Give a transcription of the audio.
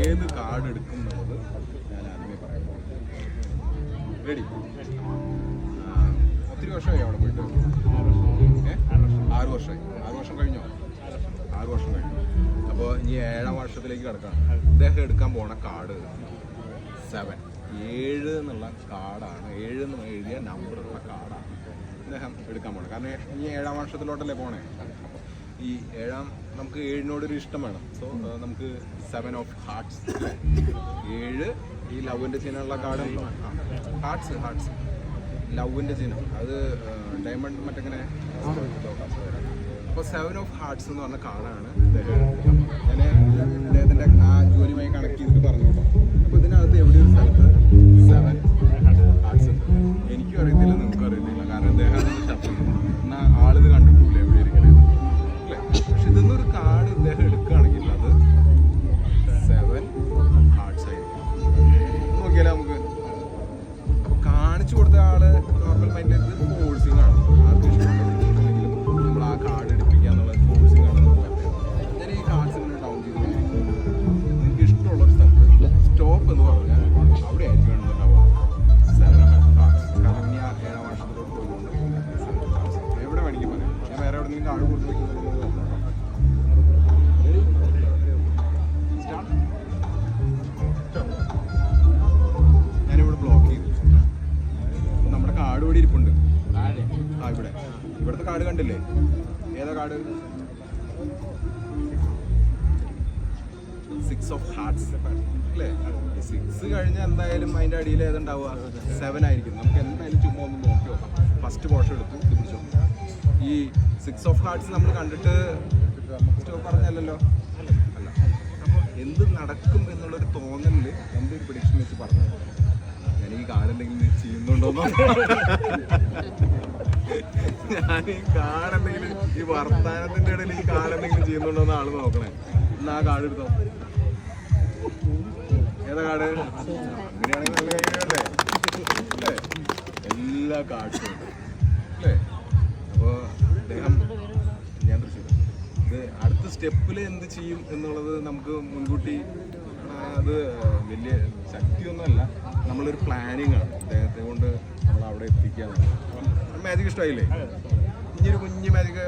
ഏത് കാർഡ് എടുക്കും എന്നുള്ളത് ഞാൻ ആദ്യമേ പറയാൻ പോകുന്നു റെഡി ഒത്തിരി വർഷമായി അവിടെ പോയിട്ട്? ആറ് വർഷമായി. ആറ് വർഷം കഴിഞ്ഞോ? ആറ് വർഷം കഴിഞ്ഞു. അപ്പോൾ ഇനി ഏഴാം വർഷത്തിലേക്ക് കിടക്കണം ഇദ്ദേഹം എടുക്കാൻ പോണ കാർഡ് സെവൻ ഏഴ് എന്നുള്ള കാർഡാണ് ഏഴ് എന്ന് എഴുതിയ നമ്പർ ഉള്ള കാർഡാണ് ഇദ്ദേഹം എടുക്കാൻ പോണേ കാരണം ഇനി ഏഴാം വർഷത്തിലോട്ടല്ലേ പോണേ? ഈ ഏഴാം നമുക്ക് ഏഴിനോടൊരു ഇഷ്ടം വേണം. സോ നമുക്ക് സെവൻ ഓഫ് ഹാർട്സ് ഏഴ് ഈ ലവിന്റെ ചിഹ്നമുള്ള കാർഡ് ഹാർട്സ് ഹാർട്സ് ലവിന്റെ ചിഹ്നം. അത് ഡയമണ്ട് മറ്റങ്ങനെ? അപ്പോൾ സെവൻ ഓഫ് ഹാർട്സ് എന്ന് പറഞ്ഞ കാർഡാണ് ഞാൻ അദ്ദേഹത്തിന്റെ ആ ജോലിയുമായി കാണിച്ചു ആൾ നോർമൽ മൈൻഡിൽ ഫോഴ്സിങ് ആണ്. ആർക്കും നമ്മൾ ആ കാർഡ് എടുപ്പിക്കുക എന്നുള്ളത് ഫോഴ്സിങ് ആണ് ഈ കാർഡ്സ് ഡൗൺ ചെയ്ത് നിങ്ങൾക്ക് ഇഷ്ടമുള്ള സ്ഥലത്ത് സ്റ്റോപ്പ് എന്ന് പറഞ്ഞാൽ അവിടെ ആയിരിക്കും ഉണ്ടാവുക. സെവൻ കാർഡ്സ് കാരണം ഇനി എവിടെ വേണമെങ്കിൽ പറയാം. ഞാൻ വേറെ എവിടെയെങ്കിലും കാർഡ് കൊടുത്തു ഇവിടെ ഇരിപ്പുണ്ട്. ആ ഇവിടെ. ഇവിടുത്തെ കാട് കണ്ടില്ലേ? ഏതാ കാട്? സിക്സ് ഓഫ് ഹാർട്സ് അല്ലേ? സിക്സ് കഴിഞ്ഞാൽ എന്തായാലും അതിന്റെ അടിയിൽ ഏതുണ്ടാവുക? സെവൻ ആയിരിക്കും. നമുക്ക് എന്തായാലും ചുമ്മാ ഒന്ന് നോക്കി നോക്കാം. ഫസ്റ്റ് പോഷൻ എടുത്തു. ഇത് പിടിച്ചു ഈ സിക്സ് ഓഫ് ഹാർട്സ് നമ്മൾ കണ്ടിട്ട് പറഞ്ഞല്ലോ. അല്ല. അപ്പോൾ എന്ത് നടക്കും എന്നുള്ളൊരു തോന്നലിൽ എന്റെ ഒരു പ്രഡിക്ഷൻ വെച്ച് പറഞ്ഞു ഈ കാടെന്തെങ്കിലും ചെയ്യുന്നുണ്ടോന്നോ ഞാൻ എന്തെങ്കിലും ഈ വർത്താനത്തിന്റെ ഇടയിൽ ഈ കാടെന്തെങ്കിലും ചെയ്യുന്നുണ്ടോന്ന് ആൾ നോക്കണേ. എന്നാ ആ കാട് എടുത്തോ. ഏതാ കാട്? അങ്ങനെയാണെങ്കിൽ നല്ല അല്ലേ? എല്ലാ ഉണ്ട് അല്ലേ? അപ്പോൾ അദ്ദേഹം ഞാൻ തൃശ്ശൂർ അടുത്ത സ്റ്റെപ്പിൽ എന്ത് ചെയ്യും എന്നുള്ളത് നമുക്ക് മുൻകൂട്ടി അത് വലിയ ശക്തിയൊന്നുമല്ല. നമ്മളൊരു പ്ലാനിങ് ആണ്. അദ്ദേഹത്തെ കൊണ്ട് നമ്മൾ അവിടെ എത്തിക്കുക മാജിക് ഇഷ്ടമായില്ലേ? ഇനിയൊരു കുഞ്ഞു മാജിക്